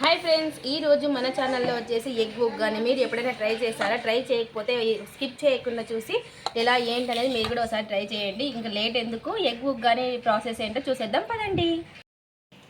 Hi friends ఈ రోజు మన ఛానల్లో వచ్చేసి ఎగ్ బుక్ కానీ మీరు ఎప్పుడైనా ట్రై చేస్తారా ట్రై చేయకపోతే స్కిప్ చేయకుండా చూసి ఎలా ఏంటనేది మీరు కూడా ఒకసారి ట్రై చేయండి. ఇంకా లేట్ ఎందుకు? ఎగ్ బుక్ కానీ ప్రాసెస్ ఏంటో చూసేద్దాం పదండి.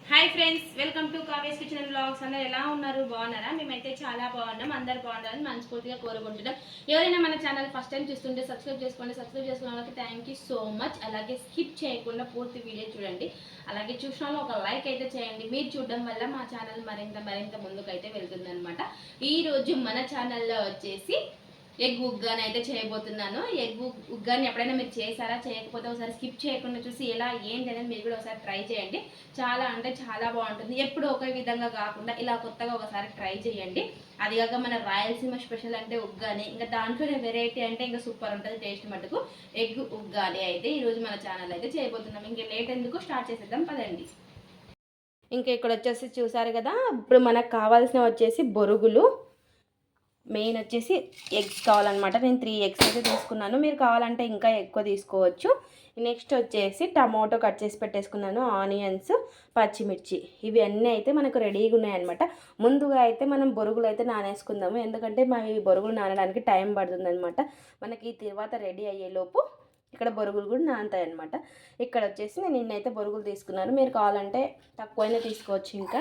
Hi friends welcome to Kave's kitchen and blogs అందరు ఎలా ఉన్నారు? బాగున్నారా? మేమైతే చాలా బాగున్నాం. అందరు బాగున్నారని మనస్ఫూర్తిగా కోరుకుంటున్నాం. ఎవరైనా మన ఛానల్ ఫస్ట్ టైం చూస్తుంటే సబ్స్క్రైబ్ చేసుకోండి. సబ్స్క్రైబ్ చేసుకున్న వాళ్ళకి థ్యాంక్ యూ సో మచ్ అలాగే స్కిప్ చేయకుండా పూర్తి వీడియో చూడండి. అలాగే చూసిన ఒక లైక్ అయితే చేయండి. మీరు చూడడం వల్ల మా ఛానల్ మరింత మరింత ముందుకైతే వెళ్తుంది అనమాట ఈ రోజు మన ఛానల్లో వచ్చేసి ఎగ్ ఉగ్గాని అయితే చేయబోతున్నాను. ఎగ్ ఉగ్గాని ఎప్పుడైనా మీరు చేశారా? చేయకపోతే ఒకసారి స్కిప్ చేయకుండా చూసి ఎలా ఏంటి అనేది మీరు కూడా ఒకసారి ట్రై చేయండి. చాలా అంటే చాలా బాగుంటుంది. ఎప్పుడు ఒకే విధంగా కాకుండా ఇలా కొత్తగా ఒకసారి ట్రై చేయండి. అది కాక మన రాయలసీమ స్పెషల్ అంటే ఉగ్గాని. ఇంకా దాంట్లోనే వెరైటీ అంటే ఇంకా సూపర్ ఉంటుంది టేస్ట్ మటుకు. ఎగ్ ఉగ్గాని అయితే ఈరోజు మన ఛానల్ అయితే చేయబోతున్నాం. ఇంకా లేట్ ఎందుకు? స్టార్ట్ చేసేద్దాం పదండి. ఇంకా ఇక్కడ వచ్చేసి చూసారు కదా? ఇప్పుడు మనకు కావాల్సిన వచ్చేసి బొరుగులు మెయిన్ వచ్చేసి ఎగ్స్ కావాలన్నమాట. నేను త్రీ ఎగ్స్ అయితే తీసుకున్నాను. మీరు కావాలంటే ఇంకా ఎక్కువ తీసుకోవచ్చు. నెక్స్ట్ వచ్చేసి టమాటో కట్ చేసి పెట్టేసుకున్నాను. ఆనియన్స్ పచ్చిమిర్చి. ఇవి అన్నీ అయితే మనకు రెడీగా ఉన్నాయన్నమాట. ముందుగా అయితే మనం బొరుగులు అయితే నానేసుకుందాము. ఎందుకంటే మా ఈ బొరుగులు నానడానికి టైం పడుతుందనమాట మనకి తర్వాత రెడీ అయ్యేలోపు ఇక్కడ బొరుగులు కూడా నానతాయి అనమాట ఇక్కడ వచ్చేసి నేను నిన్నైతే బొరుగులు తీసుకున్నాను. మీరు కావాలంటే తక్కువైనా తీసుకోవచ్చు ఇంకా.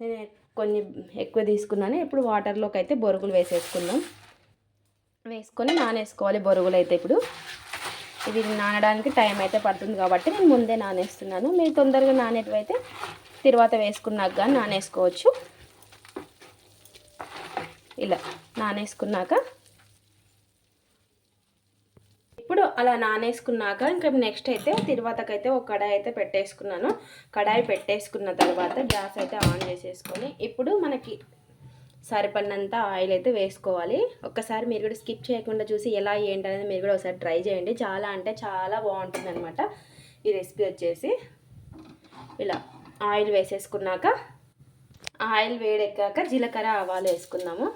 నేను కొన్ని ఎక్కువ తీసుకున్నాను. ఇప్పుడు వాటర్లోకి అయితే బొరుగులు వేసేసుకుందాం. వేసుకొని నానేసుకోవాలి బొరుగులు అయితే ఇప్పుడు. ఇది నానడానికి టైం అయితే పడుతుంది కాబట్టి నేను ముందే నానేస్తున్నాను. మీరు తొందరగా నానేటివైతే తర్వాత వేసుకున్నాక కానీ నానేసుకోవచ్చు. ఇలా నానేసుకున్నాక ఇప్పుడు అలా నానేసుకున్నాక ఇంకా నెక్స్ట్ అయితే తిరువాతకైతే ఒక కడాయి అయితే పెట్టేసుకున్నాను. కడాయి పెట్టేసుకున్న తర్వాత గ్యాస్ అయితే ఆన్ చేసేసుకొని ఇప్పుడు మనకి సరిపడినంత ఆయిల్ అయితే వేసుకోవాలి. ఒక్కసారి మీరు కూడా స్కిప్ చేయకుండా చూసి ఎలా ఏంటి అనేది మీరు కూడా ఒకసారి ట్రై చేయండి. చాలా అంటే చాలా బాగుంటుంది అనమాట ఈ రెసిపీ వచ్చేసి ఇలా ఆయిల్ వేసేసుకున్నాక ఆయిల్ వేడెక్కాక జీలకర్ర ఆవాలు వేసుకున్నాము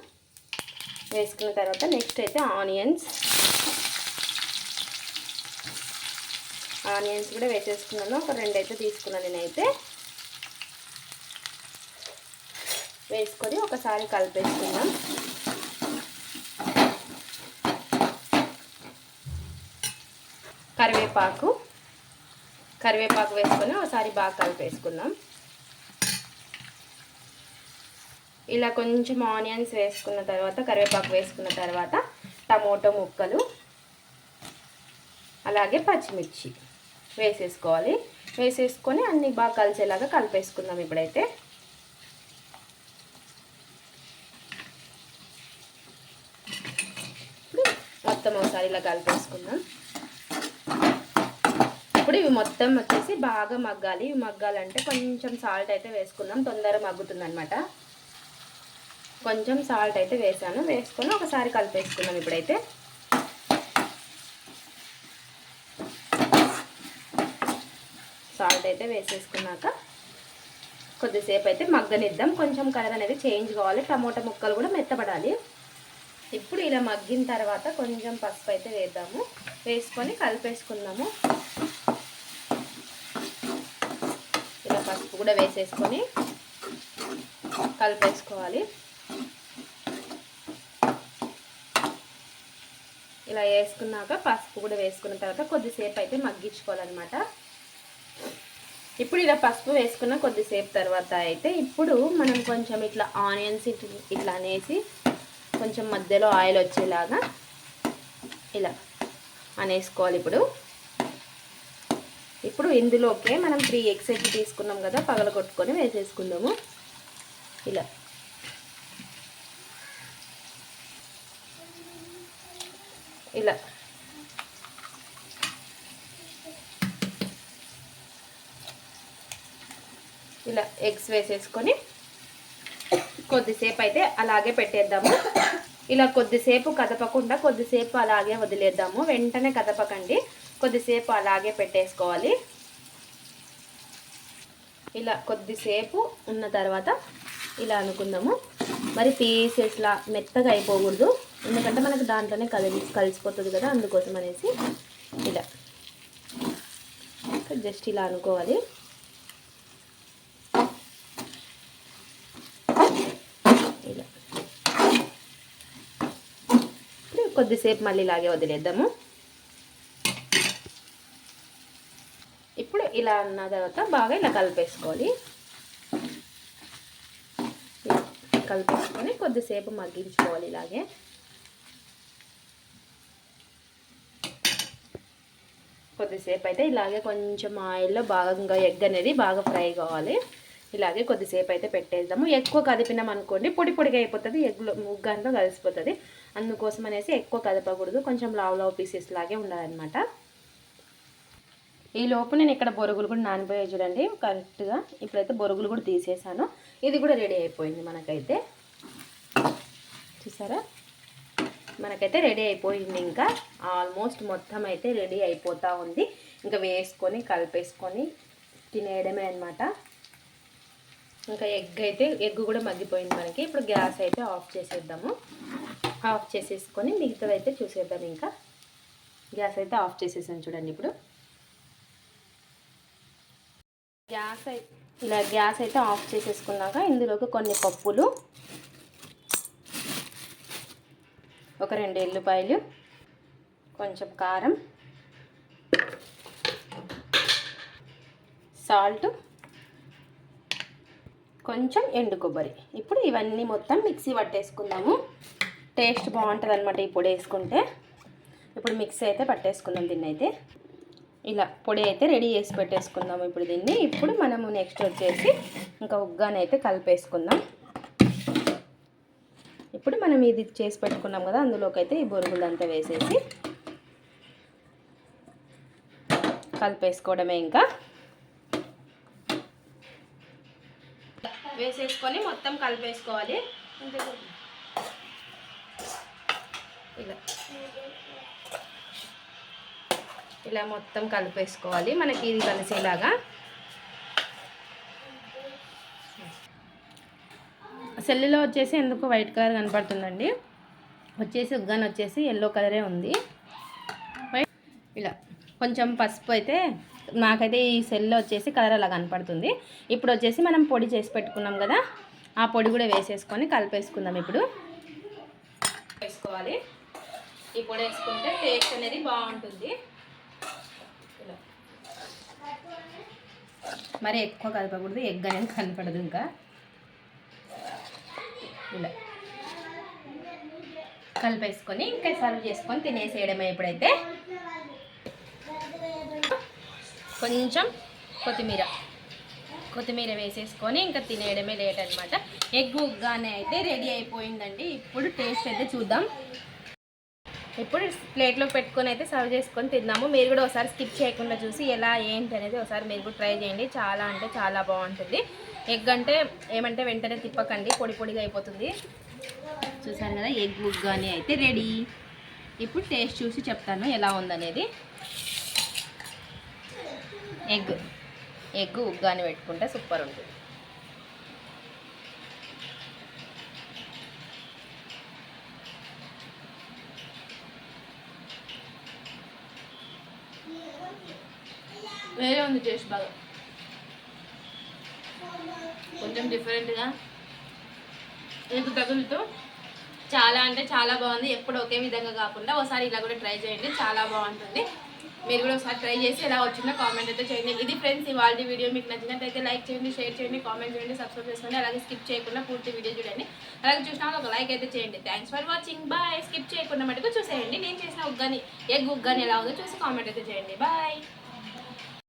వేసుకున్న తర్వాత నెక్స్ట్ అయితే ఆనియన్స్ ఆనియన్స్ కూడా వేసేసుకున్నాను. ఒక రెండు అయితే తీసుకున్నాను నేనైతే. వేసుకొని ఒకసారి కలిపేసుకున్నాం. కరివేపాకు. కరివేపాకు వేసుకొని ఒకసారి బాగా కలిపేసుకుందాం ఇలా కొంచెం ఆనియన్స్ వేసుకున్న తర్వాత కరివేపాకు వేసుకున్న తర్వాత టమోటో ముక్కలు అలాగే పచ్చిమిర్చి. వేసేసుకోవాలి. వేసేసుకొని అన్నీ బాగా కలిసేలాగా కలిపేసుకుందాం ఇప్పుడైతే. మొత్తం ఒకసారి ఇలా కలిపేసుకుందాం. ఇప్పుడు ఇవి మొత్తం వచ్చేసి బాగా మగ్గాలి. ఇవి మగ్గాలంటే కొంచెం సాల్ట్ అయితే వేసుకుందాం. తొందరగా మగ్గుతుందనమాట కొంచెం సాల్ట్ అయితే వేసాను. వేసుకొని ఒకసారి కలిపేసుకుందాం ఇప్పుడైతే. సాల్ట్ అయితే వేసేసుకున్నాక కొద్దిసేపు అయితే మగ్గనిద్దాం. కొంచెం కలర్ అనేది చేంజ్ కావాలి. టమోటా ముక్కలు కూడా మెత్తపడాలి ఇప్పుడు ఇలా మగ్గిన తర్వాత కొంచెం పసుపు అయితే వేద్దాము. వేసుకొని కలిపేసుకుందాము. ఇలా పసుపు కూడా వేసేసుకొని కలిపేసుకోవాలి. ఇలా వేసుకున్నాక పసుపు కూడా వేసుకున్న తర్వాత కొద్దిసేపు అయితే మగ్గించుకోవాలన్నమాట. ఇప్పుడు ఇలా పసుపు వేసుకున్న కొద్దిసేపు తర్వాత అయితే ఇప్పుడు మనం కొంచెం ఇట్లా ఆనియన్స్ ఇట్లా అనేసి కొంచెం మధ్యలో ఆయిల్ వచ్చేలాగా ఇలా అనేసుకోవాలి ఇప్పుడు. ఇప్పుడు ఇందులోకే మనం త్రీ ఎగ్స్ అయితే తీసుకున్నాం కదా పగల కొట్టుకొని వేసేసుకుందాము. ఇలా. ఇలా. ఇలా ఎగ్స్ వేసేసుకొని కొద్దిసేపు అయితే అలాగే పెట్టేద్దాము. ఇలా కొద్దిసేపు కదపకుండా కొద్దిసేపు అలాగే వదిలేద్దాము. వెంటనే కదపకండి. కొద్దిసేపు అలాగే పెట్టేసుకోవాలి. ఇలా కొద్దిసేపు ఉన్న తర్వాత ఇలా అనుకుందాము. మరి పీసెస్లా మెత్తగా అయిపోకూడదు. ఎందుకంటే మనకు దాంట్లోనే కలిసి కలిసిపోతుంది కదా అందుకోసం అనేసి ఇలా. జస్ట్ ఇలా అనుకోవాలి. కొద్దిసేపు మళ్ళీ ఇలాగే వదిలేద్దాము. ఇప్పుడు ఇలా అన్న తర్వాత బాగా ఇలా కలిపేసుకోవాలి. ఇలా కలిపేసుకొని కొద్దిసేపు మగ్గించుకోవాలి ఇలాగే. కొద్దిసేపు అయితే ఇలాగే కొంచెం ఆయిల్లో బాగా ఇంకా ఎగ్ అనేది బాగా ఫ్రై కావాలి. ఇలాగే కొద్దిసేపు అయితే పెట్టేద్దాము. ఎక్కువ కదిపినాం అనుకోండి పొడి పొడిగా అయిపోతుంది. ఎగ్లో ముగ్గంతా కలిసిపోతుంది. అందుకోసం అనేసి ఎక్కువ కదపకూడదు. కొంచెం లావ్ లావ్ పీసెస్ లాగే ఉండాలన్నమాట. ఈ లోపు నేను ఇక్కడ బొరుగులు కూడా నానిపోయాయి చూడండి. కరెక్ట్గా ఇప్పుడైతే బొరుగులు కూడా తీసేసాను. ఇది కూడా రెడీ అయిపోయింది మనకైతే. చూసారా? మనకైతే రెడీ అయిపోయింది ఇంకా. ఆల్మోస్ట్ మొత్తం అయితే రెడీ అయిపోతూ ఉంది. ఇంకా వేసుకొని కలిపేసుకొని తినేయడమే అనమాట ఇంకా ఎగ్ అయితే ఎగ్ కూడా మగ్గిపోయింది మనకి. ఇప్పుడు గ్యాస్ అయితే ఆఫ్ చేసేద్దాము. ఆఫ్ చేసేసుకొని మిగతాదైతే అయితే చూసేద్దాం ఇంకా. గ్యాస్ అయితే ఆఫ్ చేసేసాను చూడండి ఇప్పుడు. గ్యాస్ ఇలా గ్యాస్ అయితే ఆఫ్ చేసేసుకున్నాక ఇందులోకి కొన్ని పప్పులు ఒక రెండు ఎల్లుపాయలు కొంచెం కారం సాల్ట్ కొంచెం ఎండు కొబ్బరి. ఇప్పుడు ఇవన్నీ మొత్తం మిక్సీ పట్టేసుకుందాము. టేస్ట్ బాగుంటుంది అనమాట ఈ పొడి వేసుకుంటే. ఇప్పుడు మిక్సీ అయితే పట్టేసుకుందాం దీన్ని అయితే. ఇలా పొడి అయితే రెడీ చేసి పెట్టేసుకుందాం ఇప్పుడు దీన్ని. ఇప్పుడు మనము నెక్స్ట్ వచ్చేసి ఇంకా ఉగ్గానైతే కలిపేసుకుందాం. ఇప్పుడు మనం ఇది చేసి పెట్టుకున్నాం కదా అందులోకి అయితే ఈ బొరుగులంతా వేసేసి కలిపేసుకోవడమే ఇంకా. వేసేసుకొని మొత్తం కలిపేసుకోవాలి. ఇలా. ఇలా మొత్తం కలిపేసుకోవాలి. మనకి ఇది కలిసేలాగా. సెల్లులో వచ్చేసి ఎందుకు వైట్ కలర్ కనపడుతుందండి? వచ్చేసి ఉగ్గాని వచ్చేసి ఎల్లో కలరే ఉంది. ఇలా. కొంచెం పసుపు అయితే నాకైతే ఈ సెల్లో వచ్చేసి కలర్ అలా కనపడుతుంది. ఇప్పుడు వచ్చేసి మనం పొడి చేసి పెట్టుకున్నాం కదా ఆ పొడి కూడా వేసేసుకొని కలిపేసుకుందాం ఇప్పుడు. వేసుకోవాలి. ఈ పొడి వేసుకుంటే టేస్ట్ అనేది బాగుంటుంది. మరి ఎక్కువ కలపకూడదు ఎగ్ అనేది కనపడదు ఇంకా. ఇలా. కలిపేసుకొని ఇంకా సర్వ్ చేసుకొని తినేసేయడమే ఇప్పుడైతే. కొంచెం కొత్తిమీర. కొత్తిమీర వేసేసుకొని ఇంకా తినేయడమే లేట్ అనమాట ఎగ్ ఉగ్గానే అయితే రెడీ అయిపోయిందండి. ఇప్పుడు టేస్ట్ అయితే చూద్దాం. ఇప్పుడు ప్లేట్లో పెట్టుకొని అయితే సర్వ్ చేసుకొని తిన్నాము మీరు కూడా ఒకసారి స్కిప్ చేయకుండా చూసి ఎలా ఏంటి అనేది ఒకసారి మీరు కూడా ట్రై చేయండి. చాలా అంటే చాలా బాగుంటుంది. ఎగ్ అంటే ఏమంటే వెంటనే తిప్పకండి. పొడి పొడిగా అయిపోతుంది. చూసాను కదా ఎగ్ కానీ అయితే రెడీ. ఇప్పుడు టేస్ట్ చూసి చెప్తాను ఎలా ఉందనేది. ఎగ్ ఎగ్ ఉగ్గాని పెట్టుకుంటే సూపర్ ఉంటుంది. వేరే ఉంది టేస్ట్ బాగా. కొంచెం డిఫరెంట్గా మీకు తగులుతూ? చాలా అంటే చాలా బాగుంది. ఎప్పుడు ఒకే విధంగా కాకుండా ఒకసారి ఇలా కూడా ట్రై చేయండి. చాలా బాగుంటుంది. మీరు కూడా ఒకసారి ట్రై చేసి ఎలా వచ్చిందో కామెంట్ అయితే చేయండి. ఇది ఫ్రెండ్స్ ఇవాళ వీడియో మీకు నచ్చినట్టయితే లైక్ చేయండి షేర్ చేయండి కామెంట్ చేయండి సబ్స్క్రైబ్ చేసుకోండి. అలాగే స్కిప్ చేయకుండా పూర్తి వీడియో చూడండి. అలాగే చూసినా ఒక లైక్ అయితే చేయండి. Thanks for watching bye skip చేయకుండా మటుకు చూసేయండి. నేను చేసిన ఉగ్గాని ఎగ్ ఉగ్గాని ఎలా ఉందో చూసి కామెంట్ అయితే చేయండి. బాయ్